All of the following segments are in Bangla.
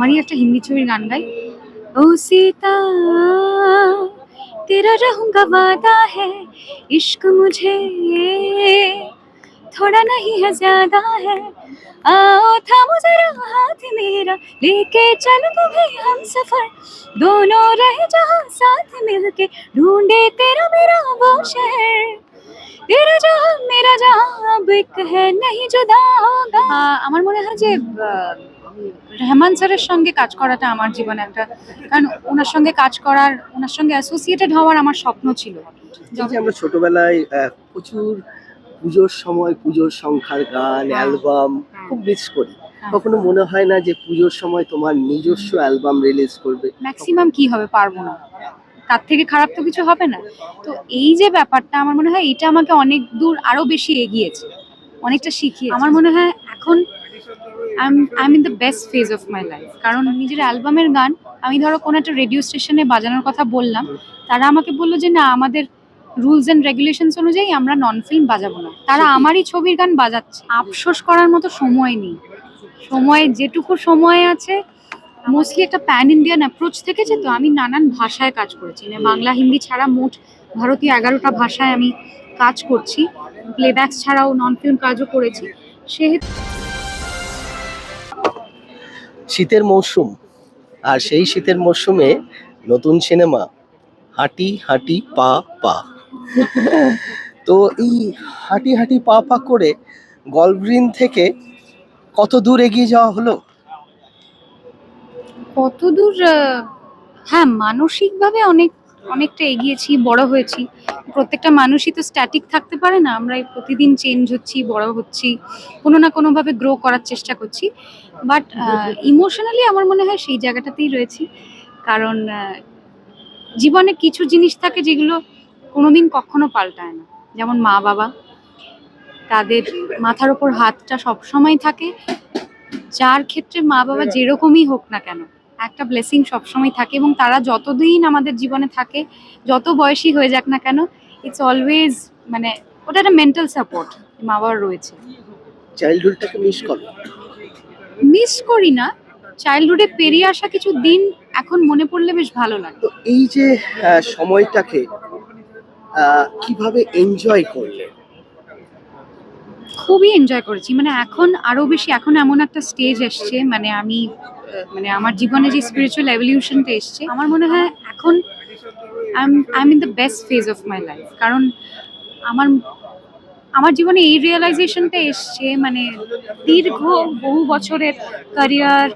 আমারই একটা হিন্দি ছবির গান গাই ও सीता तेरा रहूंगा वादा है इश्क मुझे थोड़ा नहीं है ज्यादा है आओ थामो जरा हाथ मेरा लेके चल तुम्हें हम सफर दोनों रहे जहाँ साथ मिलके ढूंढे तेरा मेरा वो शहर तेरा जहाँ मेरा जहाँ अब एक है नहीं जुदा होगा আহ, আমার মনে হয় যে আহ, রহমান স্যারের সঙ্গে কাজ করাটা আমার জীবনে একটা কারণ ওনার সঙ্গে কাজ করার ওনার সঙ্গে অ্যাসোসিয়েটেড হওয়ার আমার স্বপ্ন ছিল যে আমরা ছোটবেলায় আহ, প্রচুর পুজোর সময় পুজোর সংখ্যার গান হ্যাঁ। অ্যালবাম হ্যাঁ। খুব মিস করি হ্যাঁ। কখনো মনে হয় না যে পুজোর সময় তোমার নিজস্ব অ্যালবাম রিলিজ করবে ম্যাক্সিমাম কি হবে পারব না তার থেকে খারাপ তো কিছু হবে না তো এই যে ব্যাপারটা আমার মনে হয় এটা আমাকে অনেক দূর আরও বেশি এগিয়েছে অনেকটা শিখিয়ে আমার মনে হয় এখন I am in the best phase of my life কারণ নিজের অ্যালবামের গান আমি ধরো কোনো একটা রেডিও স্টেশনে বাজানোর কথা বললাম তারা আমাকে বলল যে না আমাদের রুলস অ্যান্ড রেগুলেশনস অনুযায়ী আমরা নন ফিল্ম বাজাবো না। তারা আমারই ছবির গান বাজাচ্ছে। আফসোস করার মতো সময় নেই। সময় যেটুকু সময় আছে মোস্টলি একটা প্যান ইন্ডিয়ান অ্যাপ্রোচ থেকেছে তো আমি নানান ভাষায় কাজ করেছি। মানে বাংলা হিন্দি ছাড়া মোট ভারতীয় এগারোটা ভাষায় আমি কাজ করছি। প্লেব্যাকস ছাড়াও নন ফিল্ম কাজও করেছি। সেহেতু শীতের মৌসুম। আর সেই শীতের মৌসুমে নতুন সিনেমা, হাঁটি হাঁটি, পা পা। তো এই হাঁটি হাঁটি, পা পা করে গলগ্রিন থেকে কত দূর এগিয়ে যাওয়া হলো? কত দূর হ্যাঁ মানসিকভাবে অনেক অনেকটা এগিয়েছি, বড় হয়েছি। প্রত্যেকটা মানুষই তো স্ট্যাটিক থাকতে পারে না আমরা প্রতিদিন চেঞ্জ হচ্ছি, বড় হচ্ছি, কোনো না কোনোভাবে গ্রো করার চেষ্টা করছি। বাট ইমোশনালি আমার মনে হয় সেই জায়গাটাতেই রয়েছি। কারণ জীবনে কিছু জিনিস থাকে যেগুলো কোনোদিন কখনো পাল্টায় না। যেমন মা বাবা, তাদের মাথার ওপর হাতটা সবসময় থাকে। যার ক্ষেত্রে মা বাবা যেরকমই হোক না কেন একটা ব্লেসিং সবসময় থাকে এবং তারা যতদিন আমাদের জীবনে থাকে যত বয়সী হয়ে যাক না কেন ইটস অলওয়েজ মানে ওটা একটা মেন্টাল সাপোর্ট মা বাবার রয়েছে। চাইল্ডহুডটাকে মিস করো। মিস করি না চাইল্ডহুডে পেরিয়ে আসা কিছু দিন এখন মনে পড়লে বেশ ভালো লাগে। তো এই যে সময়টাকে কীভাবে এনজয় করলে? খুবই এনজয় করেছি। মানে এখন আরও বেশি এখন এমন একটা স্টেজ এসছে মানে আমি মানে আমার জীবনে যে স্পিরিচুয়াল এভলিউশনটা এসছে, আমার মনে হয় এখন I am in the best phase of my life কারণ আমার আমার জীবনে এই রিয়েলাইজেশনটা এসছে মানে দীর্ঘ বহু বছরের ক্যারিয়ার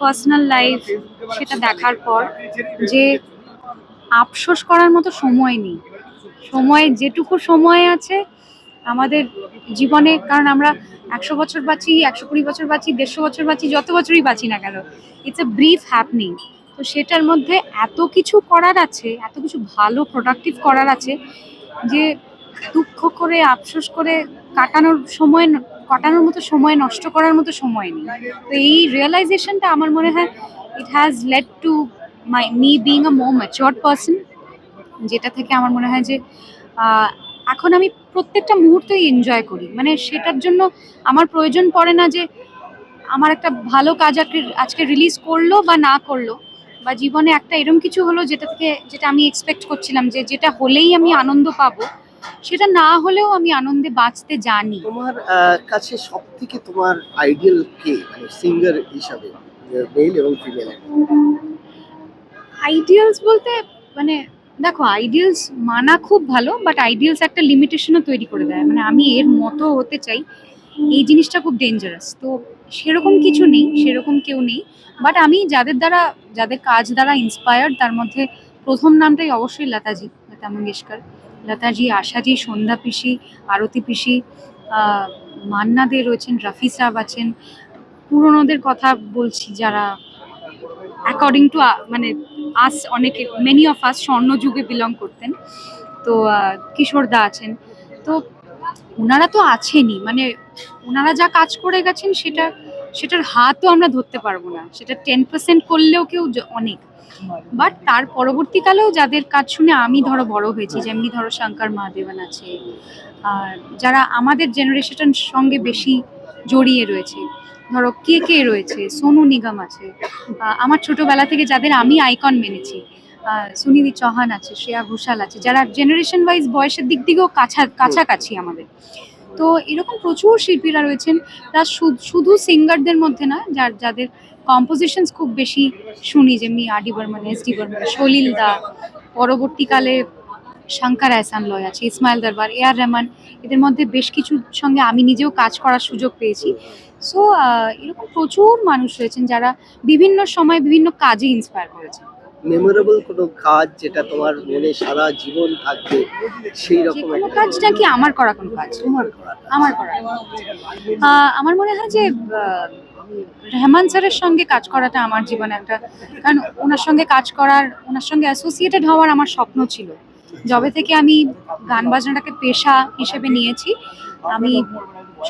পার্সোনাল লাইফ সেটা দেখার পর যে আফসোস করার মতো সময় নেই। সময়, যেটুকু সময় আছে আমাদের জীবনে, কারণ আমরা একশো বছর বাঁচি, একশো কুড়ি বছর বাঁচি, দেড়শো বছর বাঁচি, যত বছরই বাঁচি না কেন ইটস এ ব্রিফ হ্যাপনিং তো সেটার মধ্যে এত কিছু করার আছে, এত কিছু ভালো প্রোডাক্টিভ করার আছে, যে দুঃখ করে, আফসোস করে কাটানোর সময়, কাটানোর মতো সময়, নষ্ট করার মতো সময় নেই। তো এই রিয়েলাইজেশনটা আমার মনে হয় it has led to my me being a more mature person যেটা থেকে আমার মনে হয় যে এখন আমি প্রত্যেকটা মুহূর্তই এনজয় করি। মানে সেটার জন্য আমার প্রয়োজন পড়ে না যে আমার একটা ভালো কাজ আজকে- আজকে রিলিজ করল বা না করল। বা জীবনে একটা এরকম কিছু হলো যেটা থেকে যেটা আমি এক্সপেক্ট করছিলাম যে যেটা হলেই আমি আনন্দ পাবো সেটা না হলেও আমি আনন্দে বাঁচতে জানি। তোমার কাছে সব থেকে তোমার আইডিয়াল কে? মানে সিঙ্গার হিসাবে মেল এবং ফিমেল আইডিয়ালস বলতে মানে দেখো আইডিয়ালস মানা খুব ভালো বাট আইডিয়ালস একটা লিমিটেশনও তৈরি করে দেয়। মানে আমি এর মতো হতে চাই এই জিনিসটা খুব ডেঞ্জারাস তো সেরকম কিছু নেই সেরকম কেউ নেই। বাট আমি যাদের দ্বারা যাদের কাজ দ্বারা ইন্সপায়ার্ড তার মধ্যে প্রথম নামটাই অবশ্যই লতাজি লতা মঙ্গেশকর। লতাজি আশাজি সন্ধ্যা পিসি আরতি পিসি আহ, মান্না দে রয়েছেন রাফি সাহেব আছেন। পুরনোদের কথা বলছি যারা অ্যাকর্ডিং টু মানে আস অনেকে মেনি অফ আস স্বর্ণযুগে বিলং করতেন। তো আহ, কিশোর দা আছেন। তো ওনারা তো আছেনই মানে ওনারা যা কাজ করে গেছেন সেটা সেটার হাতও আমরা ধরতে পারব না। সেটা টেন পার্সেন্ট করলেও কেউ অনেক। বাট তার পরবর্তীকালেও যাদের কাজ শুনে আমি ধরো বড় হয়েছি যেমনি ধরো শঙ্কর মহাদেবন আছে আর যারা আমাদের জেনারেশনের সঙ্গে বেশি জড়িয়ে রয়েছে ধরো কে কে রয়েছে? সোনু নিগম আছে। আমার ছোটবেলা থেকে যাদের আমি আইকন মেনেছি সুনিধি চৌহান আছে, শ্রেয়া ঘোষাল আছে, যারা জেনারেশন ওয়াইজ বয়সের দিক থেকেও কাছা, কাছাকাছি আমাদের। তো এরকম প্রচুর শিল্পীরা রয়েছেন। প্লাস শুধু সিঙ্গারদের মধ্যে না, যার, যাদের কম্পোজিশনস খুব বেশি শুনি, যেমনি R D Burman, S D Burman, Salil da, পরবর্তীকালে শঙ্কর এহসান লয় আছে, ইসমাইল দরবার, এ আর রহমান এদের মধ্যে বেশ কিছুর সঙ্গে আমি নিজেও কাজ করার সুযোগ পেয়েছি। সো এরকম প্রচুর মানুষ রয়েছেন যারা বিভিন্ন সময় বিভিন্ন কাজে ইন্সপায়ার করেছে মেমোরেবল কোনো কাজ যেটা তোমার মনে সারা জীবন থাকবে সেই রকম একটা কাজ নাকি আমার করা কোনো কাজ। তোমার করা আমার করা আমার মনে হয় যে রহমান স্যারের সঙ্গে কাজ করাটা আমার জীবনে একটা কারণ ওনার সঙ্গে কাজ করার ওনার সঙ্গে অ্যাসোসিয়েটেড হওয়ার আমার স্বপ্ন ছিল। যবে থেকে আমি গান বাজনাটাকে পেশা হিসেবে নিয়েছি, আমি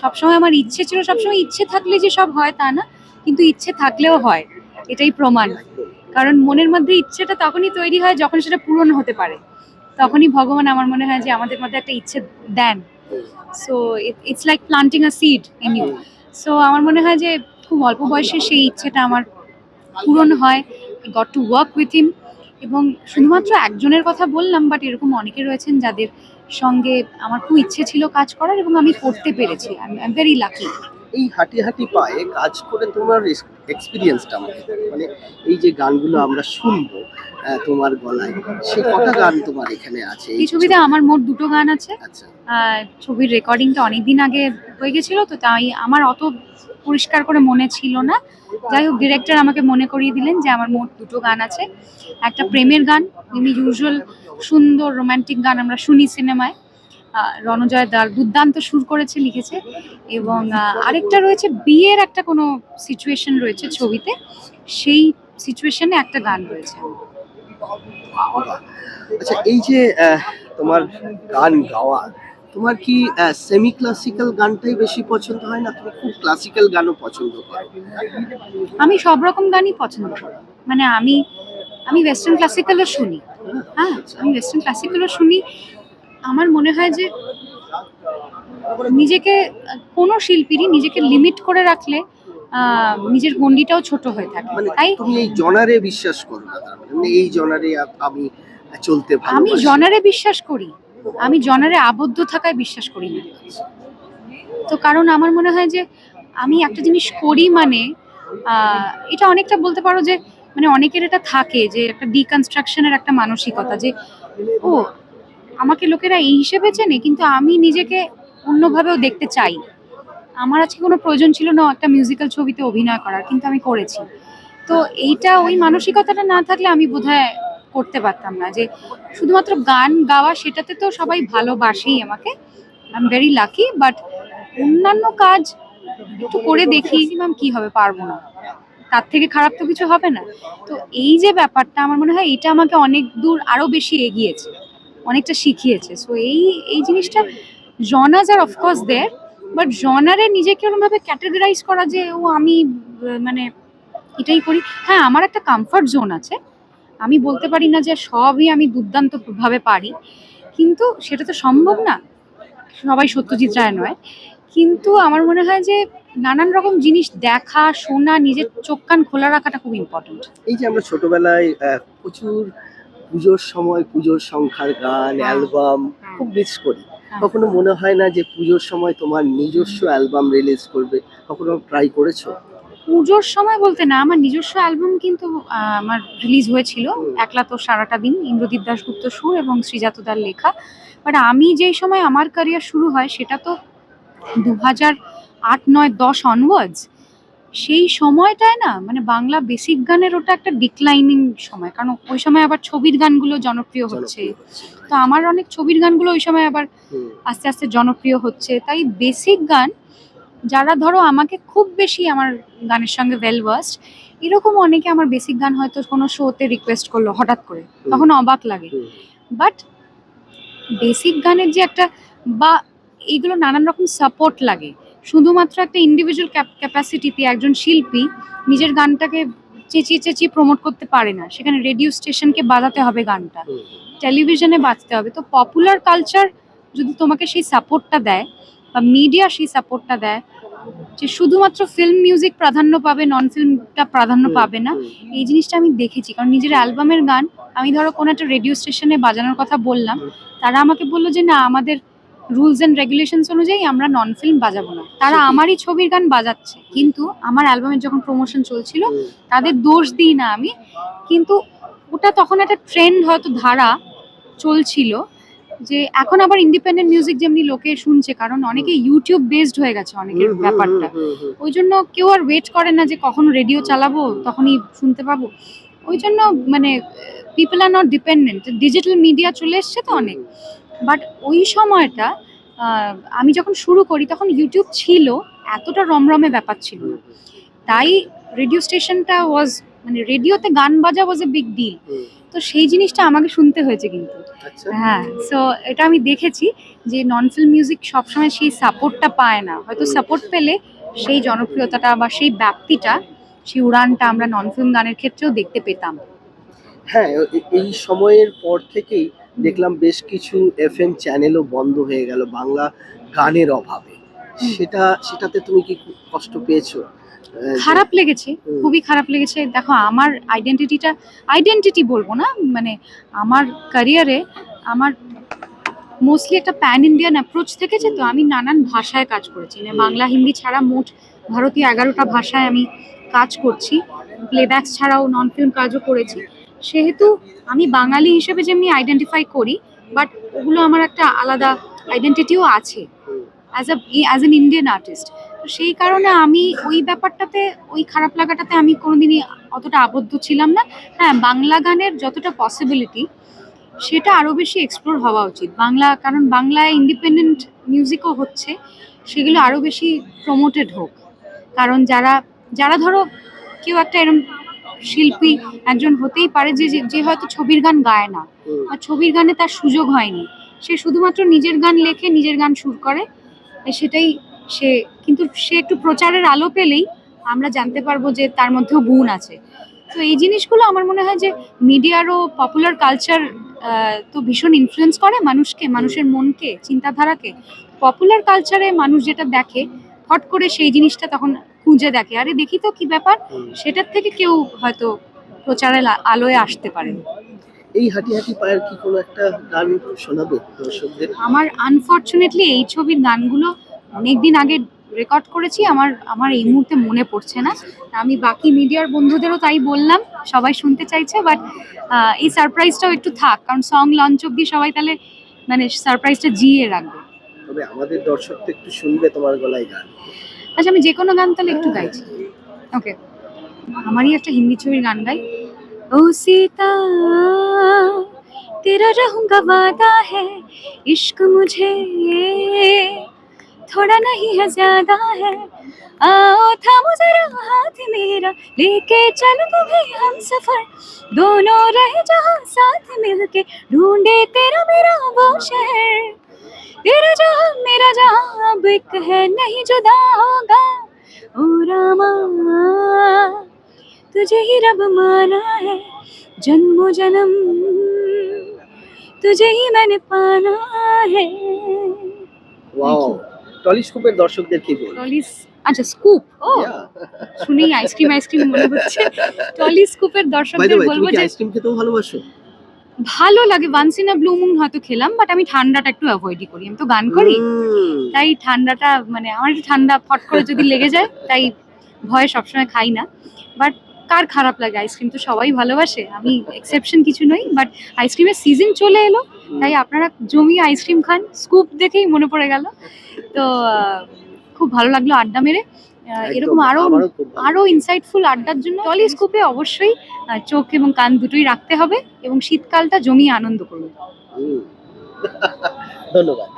সবসময় আমার ইচ্ছে ছিল, সবসময় ইচ্ছে থাকলে যে সব হয় তা না, কিন্তু ইচ্ছে থাকলেও হয়, এটাই প্রমাণ। কারণ মনের মধ্যে ইচ্ছেটা তখনই তৈরি হয় যখন সেটা পূরণ হতে পারে। তখনই ভগবান আমার মনে হয় যে আমাদের মধ্যে একটা ইচ্ছে দেন। So it's like planting a seed in you so আমার মনে হয় যে খুব অল্প বয়সে সেই ইচ্ছেটা আমার পূরণ হয়। Got to work with him এবং শুধুমাত্র একজনের কথা বললাম বাট এরকম অনেকে রয়েছেন যাদের সঙ্গে আমার খুব ইচ্ছে ছিল কাজ করার এবং আমি করতে পেরেছি। আই এম ভেরি লাকি এই হাঁটি হাঁটি পায়ে কাজ করে তোমার এক্সপিরিয়েন্সটা আমাকে মানে এই যে গানগুলো আমরা শুনব তোমার গলায় সে কটা গান তোমার এখানে আছে? এই ছবিতে আমার মোট দুটো গান আছে। আচ্ছা। ছবির রেকর্ডিংটা অনেক দিন আগে হয়ে গেছিল তো তাই আমার অত পরিষ্কার করে মনে ছিল না। যাই হোক ডিরেক্টর আমাকে মনে করিয়ে দিলেন যে আমার মোট দুটো গান আছে। একটা প্রেমের গান যেমনি ইউজুয়াল সুন্দর রোমান্টিক গান আমরা শুনি সিনেমায় রণজয় দার দুর্দান্ত সুর করেছে, লিখেছে। এবং আরেকটা রয়েছে, বিয়ের একটা কোনো সিচুয়েশন রয়েছে ছবিতে। সেই সিচুয়েশনে একটা গান রয়েছে। আচ্ছা এই যে তোমার গান গাওয়া তোমার কি সেমি ক্লাসিক্যাল গানটাই বেশি পছন্দ হয় না তুমি খুব ক্লাসিক্যাল গানও পছন্দ করো? আমি সব রকম গানই পছন্দ করি। মানে আমি আমি ওয়েস্টার্ন ক্লাসিক্যালও শুনি। হ্যাঁ আমি ওয়েস্টার্ন ক্লাসিক্যালও শুনি। আমার মনে হয় যে নিজেকে কোনো শিল্পীরই নিজেকে লিমিট করে রাখলে নিজের গণ্ডিটাও ছোট হয়ে থাকে। মানে তাই তুমি এই জনারে বিশ্বাস করো না মানে এই জনারে আমি চলতে ভালো আমি জনারে বিশ্বাস করি। আমি জনারে আবদ্ধ থাকায় বিশ্বাস করি না তো কারণ আমার মনে হয় যে আমি একটা জিনিস করি মানে এটা অনেকটা বলতে পারো যে মানে অনেকের এটা থাকে যে একটা ডিকনস্ট্রাকশনের একটা মানসিকতা যে, ও, আমাকে লোকেরা এই হিসেবে চেনে কিন্তু আমি নিজেকে অন্যভাবেও দেখতে চাই। আমার আজকে কোনো প্রয়োজন ছিল না একটা মিউজিক্যাল ছবিতে অভিনয় করার, কিন্তু আমি করেছি। তো এইটা ওই মানসিকতাটা না থাকলে আমি বোধহয় করতে পারতাম না। যে শুধুমাত্র গান গাওয়া সেটাতে তো সবাই ভালোবাসেই আমাকে। I am very lucky but অন্যান্য কাজ একটু করে দেখি ম্যাম কি হবে, পারব না। তার থেকে খারাপ তো কিছু হবে না। তো এই যে ব্যাপারটা আমার মনে হয় এটা আমাকে অনেক দূর আরও বেশি এগিয়েছে, অনেকটা শিখিয়েছে। সো এই এই জিনিসটা জনাজ আর অফকোর্স দেয়ার বাট জনারে নিজেকে ওরমভাবে ক্যাটাগরাইজ করা যে, ও আমি মানে এটাই করি। হ্যাঁ আমার একটা কমফর্ট জোন আছে। আমি বলতে পারি না যে সবই আমি দুর্দান্ত ভাবে পারি কিন্তু সেটা তো সম্ভব না। সবাই সত্যজিৎ রায় নয়। কিন্তু আমার মনে হয় যে নানান রকম জিনিস দেখা শোনা নিজের চোখ কান খোলা রাখাটা খুব ইম্পর্টেন্ট এই যে আমরা ছোটবেলায় প্রচুর পুজোর সময় পুজোর সংখ্যার গান হ্যাঁ। অ্যালবাম খুব মিস করি। হ্যাঁ। কখনো মনে হয় না যে পুজোর সময় তোমার নিজস্ব অ্যালবাম রিলিজ করবে? কখনো ট্রাই করেছ? পুজোর সময় বলতে না আমার নিজস্ব অ্যালবাম কিন্তু আমার রিলিজ হয়েছিল একলা তো সারাটা দিন ইন্দ্রদীপ দাশগুপ্ত সুর এবং শ্রীজাতদার লেখা। বাট আমি যেই সময় আমার ক্যারিয়ার শুরু হয় সেটা তো দু হাজার আট নয় দশ অনওয়ার্ডস সেই সময়টায় না মানে বাংলা বেসিক গানের ওটা একটা ডিক্লাইনিং সময় কারণ ওই সময় আবার ছবির গানগুলো জনপ্রিয় হচ্ছে। তো আমার অনেক ছবির গানগুলো ওই সময় আবার আস্তে আস্তে জনপ্রিয় হচ্ছে। তাই বেসিক গান যারা ধরো আমাকে খুব বেশি আমার গানের সঙ্গে ওয়েল ওয়ার্সড এরকম অনেকে আমার বেসিক গান হয়তো কোনো শোতে রিকোয়েস্ট করল হঠাৎ করে তখন অবাক লাগে। বাট বেসিক গানের যে একটা বা এইগুলো নানান রকম সাপোর্ট লাগে। শুধুমাত্র একটা ইন্ডিভিজুয়াল ক্যাপাসিটিতে একজন শিল্পী নিজের গানটাকে চেঁচিয়ে চেঁচিয়ে প্রমোট করতে পারে না। সেখানে রেডিও স্টেশনকে বাজাতে হবে গানটা। টেলিভিশনে বাজতে হবে। তো পপুলার কালচার যদি তোমাকে সেই সাপোর্টটা দেয় বা মিডিয়া সেই সাপোর্টটা দেয়। যে শুধুমাত্র ফিল্ম মিউজিক প্রাধান্য পাবে নন ফিল্মটা প্রাধান্য পাবে না। এই জিনিসটা আমি দেখেছি। কারণ নিজের অ্যালবামের গান আমি ধরো কোনো একটা রেডিও স্টেশনে বাজানোর কথা বললাম তারা আমাকে বলল যে না আমাদের রুলস অ্যান্ড রেগুলেশনস অনুযায়ী আমরা নন ফিল্ম বাজাবো না। তারা আমারই ছবির গান বাজাচ্ছে। কিন্তু আমার অ্যালবামের যখন প্রমোশন চলছিল তাদের দোষ দিই না আমি। কিন্তু ওটা তখন একটা ট্রেন্ড হয়তো ধারা চলছিল। যে এখন আবার ইন্ডিপেন্ডেন্ট মিউজিক যেমনি লোকে শুনছে কারণ অনেকে ইউটিউব বেসড হয়ে গেছে অনেকের ব্যাপারটা। ওই জন্য কেউ আর ওয়েট করে না যে কখন রেডিও চালাবো তখনই শুনতে পাবো। ওই জন্য মানে people are not dependent digital media চলে এসছে তো অনেক। বাট ওই সময়টা আমি যখন শুরু করি তখন ইউটিউব ছিল এতটা রমরমে ব্যাপার ছিল। না তাই রেডিও স্টেশনটা ওয়াজ মানে রেডিওতে গান বাজা ওয়াজ এ বিগ ডিল তো সেই জিনিসটা আমাকে শুনতে হয়েছে কিন্তু। আচ্ছা। হ্যাঁ সো এটা আমি দেখেছি যে নন ফিল্ম মিউজিক সবসময় সেই সাপোর্টটা পায় না। হয়তো সাপোর্ট পেলে সেই জনপ্রিয়তাটা বা সেই ব্যাপ্তিটা সেই উড়ানটা আমরা নন ফিল্ম গানের ক্ষেত্রেও দেখতে পেতাম। হ্যাঁ এই সময়ের পর থেকেই দেখলাম বেশ কিছু এফএম চ্যানেলও বন্ধ হয়ে গেল বাংলা গানের অভাবে। সেটা সেটাতে তুমি কি কষ্ট পেয়েছ? খারাপ লেগেছে খুবই খারাপ লেগেছে। দেখো আমার আইডেন্টিটিটা আইডেন্টিটি বলব না মানে আমার ক্যারিয়ারে আমার মোস্টলি একটা প্যান ইন্ডিয়ান অ্যাপ্রোচ থেকেছে তো আমি নানান ভাষায় কাজ করেছি। মানে বাংলা হিন্দি ছাড়া মোট ভারতীয় এগারোটা ভাষায় আমি কাজ করছি। প্লেব্যাকস ছাড়াও নন ফিল্ম কাজও করেছি। সেহেতু আমি বাঙালি হিসেবে যেমনি আইডেন্টিফাই করি বাট ওগুলো আমার একটা আলাদা আইডেন্টিটিও আছে। As a as an Indian artist সেই কারণে আমি ওই ব্যাপারটাতে, ওই খারাপ লাগাটাতে আমি কোনোদিনই অতটা আবদ্ধ ছিলাম না। হ্যাঁ বাংলা গানের যতটা পসিবিলিটি সেটা আরও বেশি এক্সপ্লোর হওয়া উচিত। বাংলা, কারণ বাংলায় ইন্ডিপেন্ডেন্ট মিউজিকও হচ্ছে, সেগুলো আরও বেশি প্রমোটেড হোক। কারণ যারা যারা ধরো কেউ একটা এরম শিল্পী একজন হতেই পারে যে, যে- হয়তো ছবির গান গায় না। বা ছবির গানে তার সুযোগ হয়নি। সে শুধুমাত্র নিজের গান লেখে, নিজের গান সুর করে, সেটাই সে কিন্তু সে একটু প্রচারের আলো পেলেই আমরা জানতে পারব যে তার মধ্যেও গুণ আছে। তো এই জিনিসগুলো আমার মনে হয় যে মিডিয়ারও পপুলার কালচার তো ভীষণ ইনফ্লুয়েন্স করে মানুষকে মানুষের মনকে চিন্তাধারাকে। পপুলার কালচারে মানুষ যেটা দেখে হট করে সেই জিনিসটা তখন খুঁজে দেখে। আরে দেখি তো কি ব্যাপার সেটার থেকে কেউ হয়তো প্রচারের আলোয় আসতে পারে এই হাঁটি হাঁটি পায়ের কি কোনো একটা গান শোনাবে দর্শকদের? আমার আনফর্চুনেটলি এই ছবির গানগুলো অনেক দিন আগে রেকর্ড করেছি আমার আমার এই মুহূর্তে মনে পড়ছে না। আমি বাকি মিডিয়ার বন্ধুদেরও তাই বললাম সবাই শুনতে চাইছে বাট এই সারপ্রাইজটাও একটু থাক কারণ সং লঞ্চ অব্দি সবাই তাহলে মানে সারপ্রাইজটা জিয়ে রাখবে। তবে আমাদের দর্শক তো একটু শুনবে তোমার গলায় গান। আচ্ছা আমি যে কোনো গান তাহলে একটু গাইছি ওকে আমারই একটা হিন্দি ছবির গান গাই। ও সীতা তেরা রহুঙ্গা ওয়াদা হ্যায় ইশক মুঝে। थोड़ा नहीं है ज़्यादा है। आओ थामो जरा हाथ मेरा, लेके चल तुम्हें हम सफ़र। दोनों रहे जहाँ साथ मिलके, ढूंढे तेरा मेरा वो शहर। तेरा जहाँ, मेरा जहाँ, अब एक है नहीं जुदा होगा। ओ रामा, तुझे ही रब माना है, जन्मो जन्म। तुझे ही मैंने पाना है। ওয়াও টলিস্কোপের দর্শকদের কি বল টলিস আচ্ছা স্কুপ? ও শুনেই আইসক্রিম আইসক্রিম মনে হচ্ছে। টলি স্কুপের দর্শকদের বলব যে আইসক্রিম খেতেও ভালোবাসো? ভালো লাগে once in a blue moon হয়তো খেলাম বাট আমি ঠান্ডাটা একটু অ্যাভয়েডই করি। আমি তো গান করি তাই ঠান্ডাটা মানে আমার একটু ঠান্ডা ফট করে যদি লেগে যায় তাই ভয়ে সবসময় খাই না। বাট কার খারাপ লাগে? আইসক্রিম তো সবাই ভালোবাসে আমি এক্সেপশন কিছু নই বাট আইসক্রিমের সিজন চলে এলো তাই আপনারা জমিয়ে আইসক্রিম খান স্কুপ দেখেই মনে পড়ে গেল। তো খুব ভালো লাগল আড্ডা মেরে। এরকম আরও আরও ইনসাইটফুল আড্ডার জন্য টলিস্কোপে অবশ্যই চোখ এবং কান দুটোই রাখতে হবে এবং শীতকালটা জমিয়ে আনন্দ করুন। ধন্যবাদ।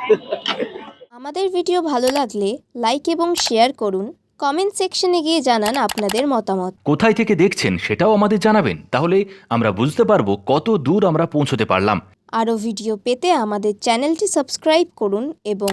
আমাদের ভিডিও ভালো লাগলে লাইক এবং শেয়ার করুন কমেন্ট সেকশনে গিয়ে জানান আপনাদের মতামত। কোথায় থেকে দেখছেন সেটাও আমাদের জানাবেন তাহলে আমরা বুঝতে পারব কত দূর আমরা পৌঁছতে পারলাম। আরও ভিডিও পেতে আমাদের চ্যানেলটি সাবস্ক্রাইব করুন এবং